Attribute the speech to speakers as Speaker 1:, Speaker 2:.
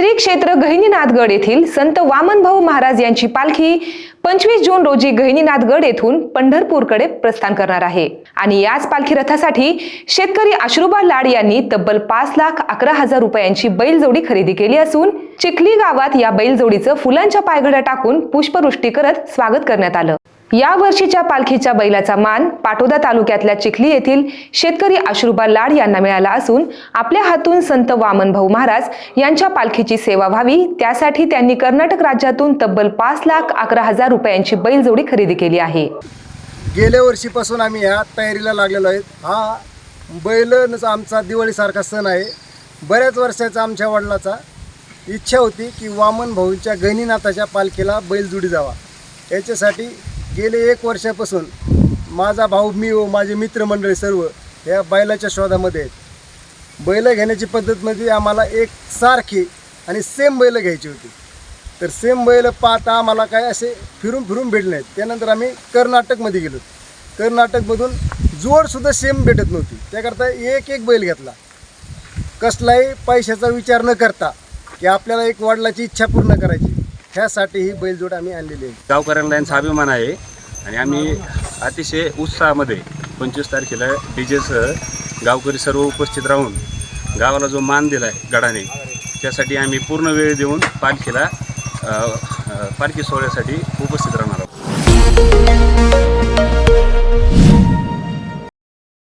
Speaker 1: श्री क्षेत्र गहिनीनाथगड येथील संत वामनभाऊ महाराज यांची पालखी पंचवीस जून रोजी गहिनीनाथगड येथून पंढरपूरकडे प्रस्थान करणार आहे. आणि याच पालखी रथासाठी शेतकरी अश्रुबा लाड यांनी तब्बल पाच लाख अकरा हजार रुपयांची बैलजोडी खरेदी केली असून चिखली गावात या बैलजोडीचं फुलांच्या पायघड्या टाकून पुष्पवृष्टी करत स्वागत करण्यात आलं. या वर्षीच्या पालखीच्या बैलाचा मान पाटोदा तालुक्यातल्या चिखली येथील शेतकरी अश्रुबा लाड यांना मिळाला असून आपल्या हातून संत वामनभाऊ महाराज यांच्या पालखीची सेवा व्हावी त्यासाठी त्यांनी कर्नाटक राज्यातून तब्बल पाच लाख अकरा हजार रुपयांची बैलजोडी खरेदी केली आहे.
Speaker 2: गेल्या वर्षीपासून आम्ही ह्या तयारीला लागलेलो आहेत हा बैलच आमचा दिवाळीसारखा सण आहे. बऱ्याच वर्षाचा आमच्या वडिलाचा इच्छा होती की वामन भाऊंच्या गणिनाथाच्या पालखीला बैलजोडी जावा. याच्यासाठी गेले एक वर्षापासून माझा भाऊ मी व माझे मित्रमंडळी सर्व या बैलाच्या शोधामध्ये आहेत. बैल घेण्याची पद्धत म्हणजे आम्हाला एक सारखी आणि सेम बैल घ्यायची होती. तर सेम बैल पाहता आम्हाला काय असे फिरून फिरून भेटले नाहीत. त्यानंतर आम्ही कर्नाटकमध्ये गेलो. कर्नाटकमधून जोडसुद्धा सेम भेटत नव्हती. त्याकरता एक एक बैल घेतला. कसलाही पैशाचा विचार न करता की आपल्याला एक वडिलाची इच्छा पूर्ण करायची ह्यासाठी ही बैलजोड आम्ही आणलेली आहे.
Speaker 3: गावकऱ्यांना यांचा अभिमान आहे. आणि आम्ही अतिशय उत्साहामध्ये पंचवीस तारखेला डी जेसह गावकरी सर्व उपस्थित राहून गावाला जो मान दिला आहे गडाने त्यासाठी आम्ही पूर्ण वेळ देऊन पालखीला पालखी सोहळ्यासाठी उपस्थित राहणार.